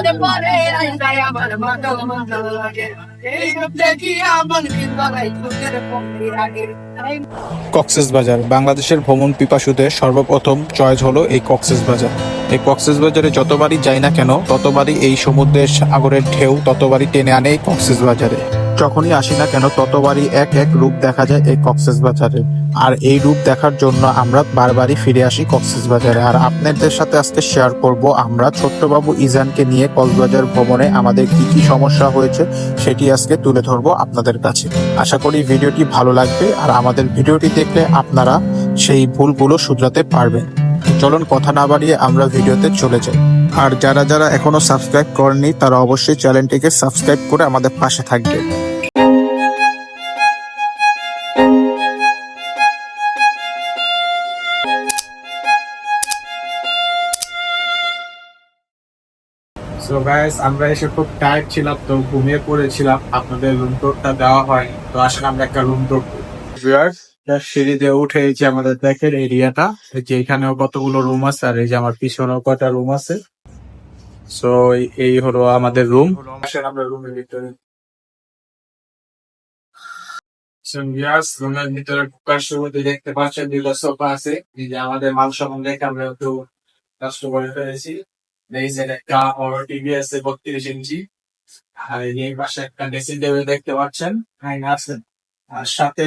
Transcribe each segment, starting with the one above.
মনে পড়ে আমার লাগে এই দেখি আমার চোখের পক্ষে আগে কক্সেস বাজার, বাংলাদেশের ভ্রমণ পিপাসুদের সর্বপ্রথম চয়েস হলো এই কক্সেস বাজার। এই কক্সেস বাজারে যতবারই যাই না কেন, ততবারই এই সমুদ্রের সাগরের ঢেউ ততবারই টেনে আনে এই কক্সেস বাজারে। যখনই আসি না কেন, ততবারই এক এক রূপ দেখা যায় এই কক্সেস বাজারে। আর এই রূপ দেখার জন্য আমরা বারবারই ফিরে আসি কক্সেস বাজারে আর আপনাদের সাথে আজকে শেয়ার করব আমরা ছোট্টবাবু ইজানকে নিয়ে কক্সবাজার ভ্রমণে আমাদের কি কি সমস্যা হয়েছে সেটি আজকে তুলে ধরবো আপনাদের কাছে। আশা করি ভিডিওটি ভালো লাগবে আর আমাদের ভিডিওটি দেখলে আপনারা সেই ভুলগুলো শুধরাতে পারবেন। চলুন কথা না বাড়িয়ে আমরা ভিডিওতে চলে যাই। আর যারা যারা এখনও সাবস্ক্রাইব করেনি তারা অবশ্যই চ্যানেলটিকে সাবস্ক্রাইব করে আমাদের পাশে থাকবে। গাইস আমরা এসে খুব টায়ার্ড ছিলাম, তো ঘুমিয়ে পড়েছিলাম। আপনাদের রুম টুরটা দেওয়া হয়নি, তো আসলে আমরা একটা রুম টুর সিঁড়ি দিয়ে উঠে এই যে আমাদের দেখেন এরিয়াটা যে এখানেও কতগুলো রুম আছে, আর এই যে আমার পিছনেও কটা রুম আছে। সো এই হলো আমাদের রুম আসেন আমরা রুমের ভিতরে। রুমের ভিতরে ঢোকার শুরুতে দেখতে পাচ্ছেন দুটো সোফা আছে। আমাদের সম্মান দেখে আমরা একটু কষ্ট করে ফেলেছি। এই যে একটা টিভি আছে বত্রিশ ইঞ্চি আর এই পাশে একটা ড্রেসিং টেবিল দেখতে পাচ্ছেন। আয়না আছে। আর সাথে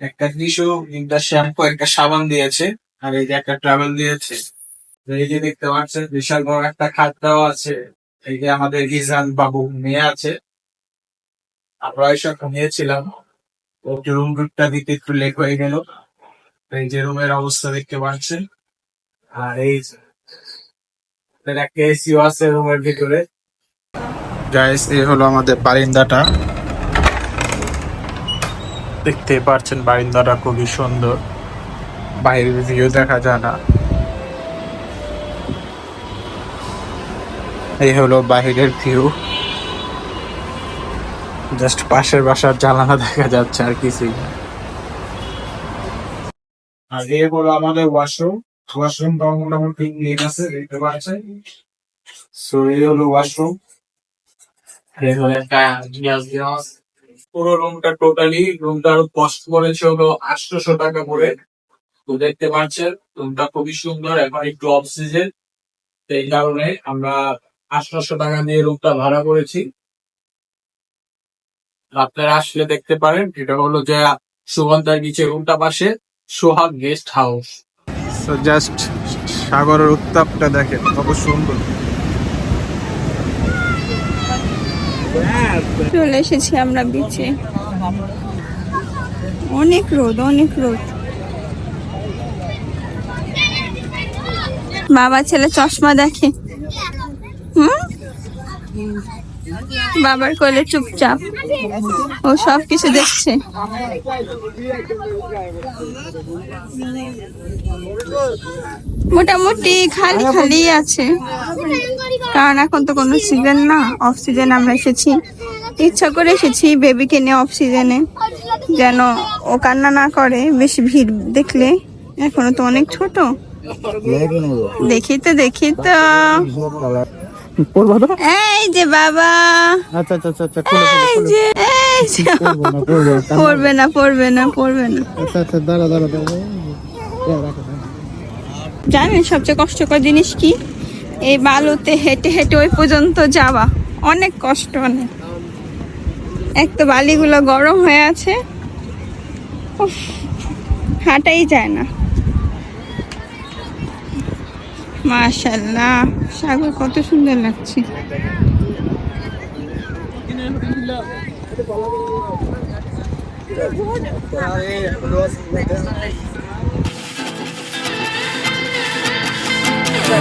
একটা টিস্যু একটা শ্যাম্পু একটা সাবান দিয়েছে। আর এই যে একটা ট্রাভেল দিয়েছে। এই যে দেখতে পাচ্ছেন, বিশাল বড় একটা খাট দেওয়া আছে। এই যে আমাদের গিজান বাবু মেয়ে আছে। আমরা এসব নিয়েছিলাম একটু রুম টুরটা দিতে একটু লেট হয়ে গেল। এই যে রুমের অবস্থা দেখতে পাচ্ছেন। আর এই এর একটা এসিও আছে রুমের ভিতরে। গাইস এই হলো আমাদের বারিন্দাটা। দেখতে পাচ্ছেন বারিন্দাটা খুবই সুন্দর। বাইরের ভিউ দেখা যায় না। এই হলো বাহিরের ভিউ জাস্ট পাশের বাসার জানালা দেখা যাচ্ছে আর কিছুই না। আর এই হলো আমাদের ওয়াশরুম ওয়াশরুমটা মোটামুটি ক্লিন আছে দেখতে পাচ্ছেন সো এই হলো ওয়াশরুম পুরো রুমটা টোটালি রুমটার কস্ট পড়েছে হলো আটশোশো টাকা করে। তো, দেখতে পাচ্ছেন রুমটা খুবই সুন্দর এখন একটু অফ সিজন এই কারণে আমরা আটশোশো টাকা দিয়ে রুমটা ভাড়া করেছি। আপনারা আসলে দেখতে পারেন, এটা হলো যে সুগন্ধার নিচে রুমটা পাশে সোহাগ গেস্ট হাউস জাস্ট সাগরের উত্তাপটা দেখেন, কত সুন্দর। চলে এসেছি আমরা বিচে অনেক রোদ অনেক রোদ। বাবা ছেলে চশমা দেখে। হুম? বাবার কোলে চুপচাপ। ও সব কিছু দেখছে। মোটামুটি খালি খালি আছে। কারণ এখন তো কোনো সিজন না অফ সিজন আমরা এসেছি। ইচ্ছা করে এসেছি বেবিকে নিয়ে অফ সিজনে যেন ও কান্না না করে, বেশি ভিড় দেখলে। এখনও তো অনেক ছোট। দেখি তো দেখি তো। এই যে বাবা। আচ্ছা আচ্ছা আচ্ছা আচ্ছা এই যে এই যে। পড়ব না পড়ব না পড়বে না। আচ্ছা আচ্ছা দাঁড়া দাঁড়া দাঁড়া জানেন সবচেয়ে কষ্টকর জিনিস কি? এই বালুতে হেঁটে হেঁটে ওই পর্যন্ত যাওয়া। অনেক কষ্ট অনেক। এক তো বালিগুলো গরম হয়ে আছে। হাঁটাই যায় না। মাশাল্লাহ সাগর কত সুন্দর লাগছে।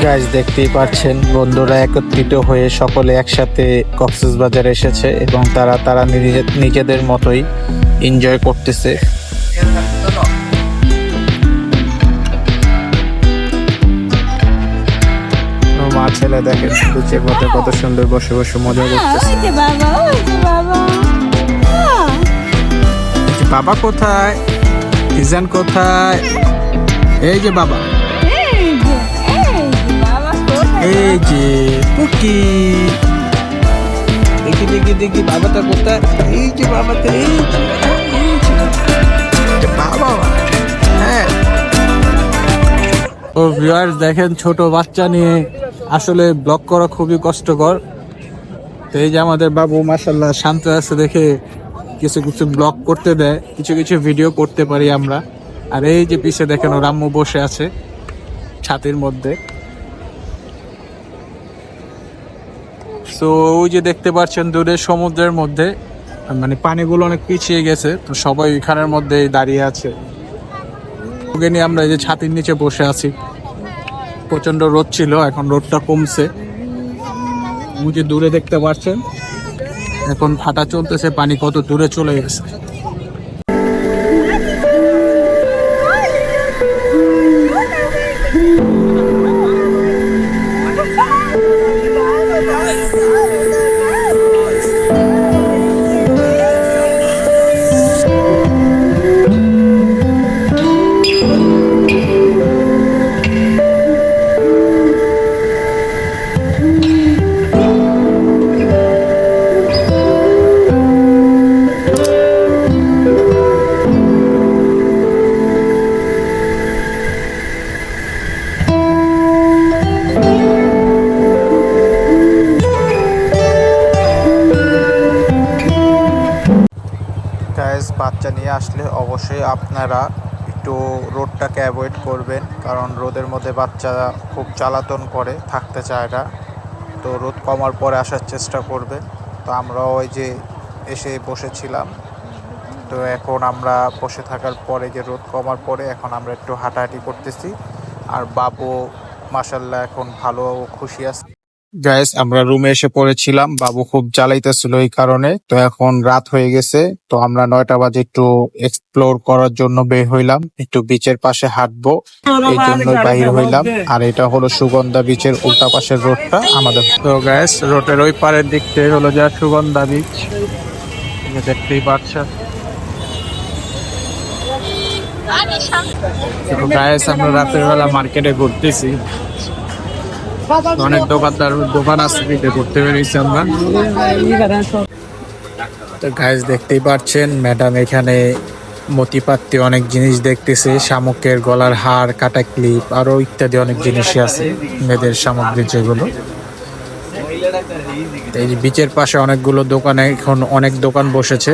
গাইজ দেখতেই পাচ্ছেন, বন্ধুরা একত্রিত হয়ে সকলে একসাথে কক্সেস বাজার এসেছে এবং তারা তারা নিজে- নিজেদের মতোই এনজয় করতেছে। ছেলে দেখেন বিচের মধ্যে কত সুন্দর বসে বসে মজা করতেছে। বাবা কোথায়? ইজান কোথায়? এই যে বাবা। এই যে পুকি। দেখি দেখি দেখি বাবাটা কোথায়? এই যে বাবাটা এই যে বাবা। হ্যাঁ। ও ভিউয়ার্স দেখেন ছোট বাচ্চা নিয়ে। আসলে ব্লক করা খুবই কষ্টকর। তো এই যে আমাদের বাবু মাসাল্লাহ শান্ত আছে দেখে কিছু কিছু ব্লগ করতে দেয়, কিছু কিছু ভিডিও করতে পারি আমরা। আর এই যে পিছে দেখেন, ওর আম্মু বসে আছে ছাতির মধ্যে। তো ওই যে দেখতে পাচ্ছেন দূরে সমুদ্রের মধ্যে মানে পানিগুলো অনেক পিছিয়ে গেছে, তো সবাই ওইখানের মধ্যে দাঁড়িয়ে আছে। ওকে নিয়ে আমরা এই যে ছাতির নিচে বসে আছি। প্রচণ্ড রোদ ছিল, এখন রোদটা কমছে। মুজি দূরে দেখতে পাচ্ছেন এখন ফাটা চলতেছে, পানি কত দূরে চলে গেছে। গাইজ বাচ্চা নিয়ে আসলে অবশ্যই আপনারা একটু রোদটাকে অ্যাভয়েড করবেন। কারণ রোদের মধ্যে বাচ্চা খুব চালাতন করে, থাকতে চায় না। তো রোদ কমার পরে আসার চেষ্টা করবে। তো আমরা ওই যে এসে বসেছিলাম। তো এখন আমরা বসে থাকার পরে যে রোদ কমার পরে এখন আমরা একটু হাঁটাহাঁটি করতেছি। আর বাবু মাসাল্লাহ এখন ভালো খুশি আছে। গাইস আমরা রুমে এসে পড়েছিলাম। বাবু খুব জ্বালাইতেছিল এই কারণে। তো এখন রাত হয়ে গেছে। তো আমরা নয়টা বাজে একটু এক্সপ্লোর করার জন্য বের হইলাম। একটু বিচের পাশে হাঁটবো। এই জন্য বাহির হইলাম। আর এটা হলো সুগন্ধা বিচের উল্টা পাশের রোডটা আমাদের। তো গ্যাস রোডের ওই পারের দিক থেকে হলো যা সুগন্ধা বিচ দেখতেই পাচ্ছেন। আমরা রাতের বেলা মার্কেটে ঘুরতেছি। অনেক দোকানদার, দোকান আছে ঘুরতে বেরিয়েছি আমরা। তো গাইজ দেখতেই পাচ্ছেন ম্যাডাম এখানে মতিপাত্রে অনেক জিনিস দেখতেছে, শামুকের গলার হার, কাটা ক্লিপ আরও ইত্যাদি অনেক জিনিসই আছে, মেয়েদের সামগ্রী যেগুলো। এই বিচের পাশে অনেকগুলো দোকানে এখন অনেক দোকান বসেছে।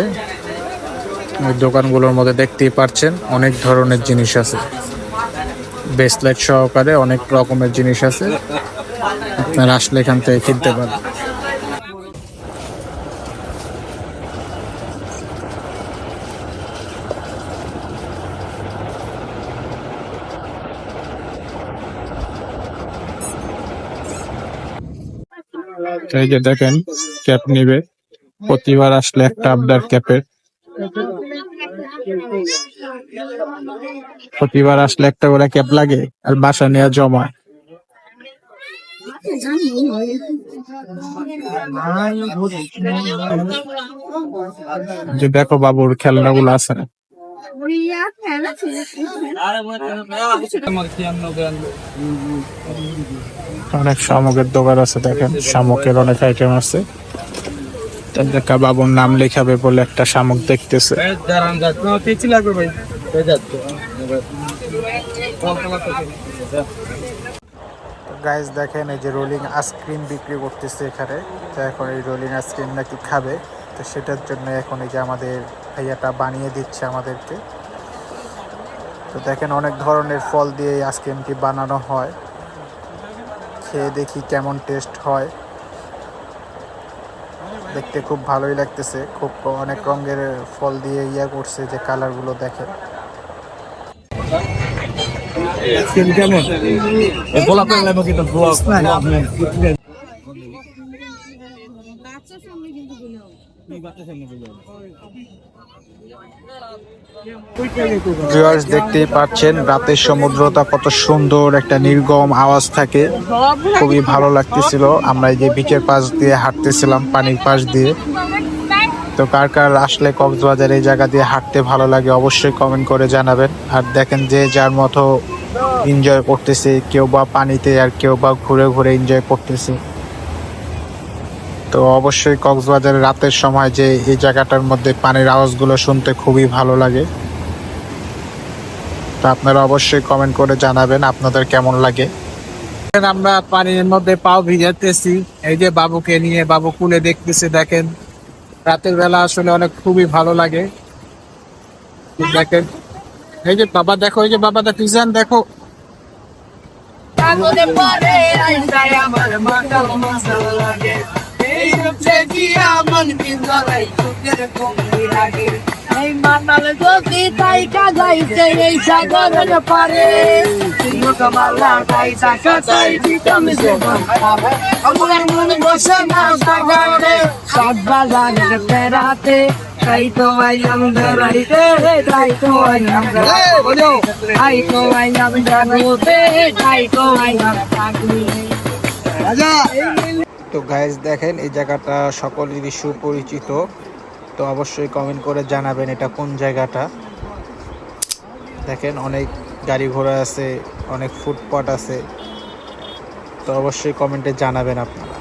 ওই দোকানগুলোর মধ্যে দেখতেই পাচ্ছেন অনেক ধরনের জিনিস আছে। ব্রেসলেট সহকারে অনেক রকমের জিনিস আছে। আপনারা আসলে এখান থেকে কিনতে পারেন এই যে দেখেন ক্যাপ নিবে। প্রতিবার আসলে একটা আবদার ক্যাপের প্রতিবার আসলে একটা করে ক্যাপ লাগে, আর বাসা নেওয়া জমায়। যে দেখো বাবুর খেলনাগুলো আছে না। অনেক শামুকের দোকান আছে, দেখেন। শামুকের অনেক আইটেম আছে। দেখা, বাবুর নাম লেখাবে বলে একটা শামুক দেখতেছে। গাইজ দেখেন এই যে রোলিং আইসক্রিম বিক্রি করতেছে এখানে। তো এখন এই রোলিং আইসক্রিম নাকি খাবে। তো সেটার জন্য এখন এই যে আমাদের ভাইয়াটা বানিয়ে দিচ্ছে আমাদেরকে। তো দেখেন অনেক ধরনের ফল দিয়ে এই আইসক্রিমটি বানানো হয়। খেয়ে দেখি কেমন টেস্ট হয়। দেখতে খুব ভালোই লাগতেছে। খুব অনেক রঙের ফল দিয়ে ইয়া করছে যে কালারগুলো দেখে কেমন? ভিউয়ার্স দেখতেই পাচ্ছেন রাতের সমুদ্রটা কত সুন্দর একটা নির্গম আওয়াজ থাকে। খুবই ভালো লাগতেছিল। আমরা এই যে বিচের পাশ দিয়ে হাঁটতেছিলাম পানির পাশ দিয়ে। তো কার কার আসলে কক্সবাজার এই জায়গা দিয়ে হাঁটতে ভালো লাগে অবশ্যই কমেন্ট করে জানাবেন। আর দেখেন যে যার মতো এনজয় করতেছে, কেউ বা পানিতে আর কেউ বা ঘুরে ঘুরে এনজয় করতেছে। তো অবশ্যই কক্সবাজারের রাতের সময় যে এই জায়গাটার মধ্যে পানির আওয়াজগুলো শুনতে খুবই ভালো লাগে। তো আপনারা অবশ্যই কমেন্ট করে জানাবেন আপনাদের কেমন লাগে। আমরা পানির মধ্যে পাও ভিজাতেছি এই যে বাবুকে নিয়ে বাবু কুলে দেখতেছে, দেখেন। রাতের বেলা আসলে অনেক খুবই ভালো লাগে। দেখেন। এই যে বাবা দেখো এই যে বাবা দা পিজান দেখো। এই এই মাতাল যদি তাই কাজাইছে এই সাগরের পারে। কমালা তাই টাকা তাই দিতাম সে আমার মন বসে না সাগরে। সাত বাজারের পেরাতে তাই তো আইলাম ধরাইতে তাই তো আইলাম ধরাইতে তাই তো আইলাম ধরাইতে তাই তো আইলাম থাকলি তো গাইজ দেখেন এই জায়গাটা সকলেরই সুপরিচিত। তো অবশ্যই কমেন্ট করে জানাবেন এটা কোন জায়গাটা। দেখেন অনেক গাড়ি ঘোড়া আছে অনেক ফুটপাথ আছে। তো অবশ্যই কমেন্টে জানাবেন আপনারা।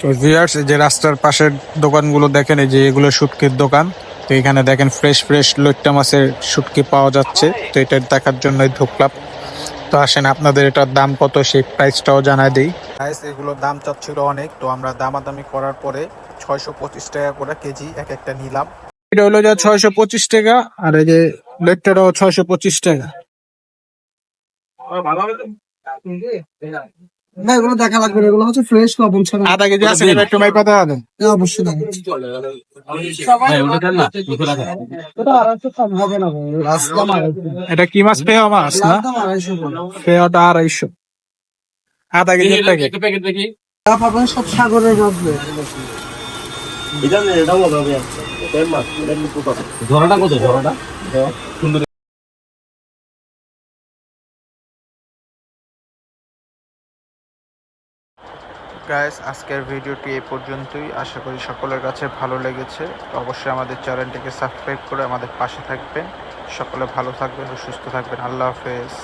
তো ভিউয়ার্স যে রাস্তার পাশের দোকানগুলো দেখেন এই যে এগুলো শুটকির দোকান। তো এখানে দেখেন ফ্রেশ ফ্রেশ লইট্টা মাছের শুটকি পাওয়া যাচ্ছে। তো এটা দেখার জন্যই ঢুকলাম তো আসেন আপনাদের এটার দাম কত সেই প্রাইসটাও জানাই দিই। গাইস এগুলোর দাম চাচ্ছিল অনেক। তো আমরা দামাদামি করার পরে ছয়শো পঁচিশ টাকা করে কেজি এক একটা নিলাম। এটা হলো যে ছয়শো পঁচিশ টাকা আর এই যে লেটটাটাও ছয়শো পঁচিশ টাকা। না এগুলো দেখা লাগবে এগুলো হচ্ছে ফ্রেশ লবণ ছাড়া। আধা কেজি আছে এটা একটু মাই পাতা হবে হ্যাঁ, অবশ্যই না এটা কি মাছ? পেয়া মাছ না? আড়াইশো পেয়াটা আড়াইশো। আধা কেজি প্যাকেট সব সাগরের ঝরাটা কত ঝরাটা? গাইস আজকের ভিডিওটি এই পর্যন্তই। আশা করি সকলের কাছে ভালো লেগেছে। তো অবশ্যই আমাদের চ্যানেলটিকে সাবস্ক্রাইব করে আমাদের পাশে থাকবেন। সকলে ভালো থাকবেন ও সুস্থ থাকবেন। আল্লাহ হাফেজ।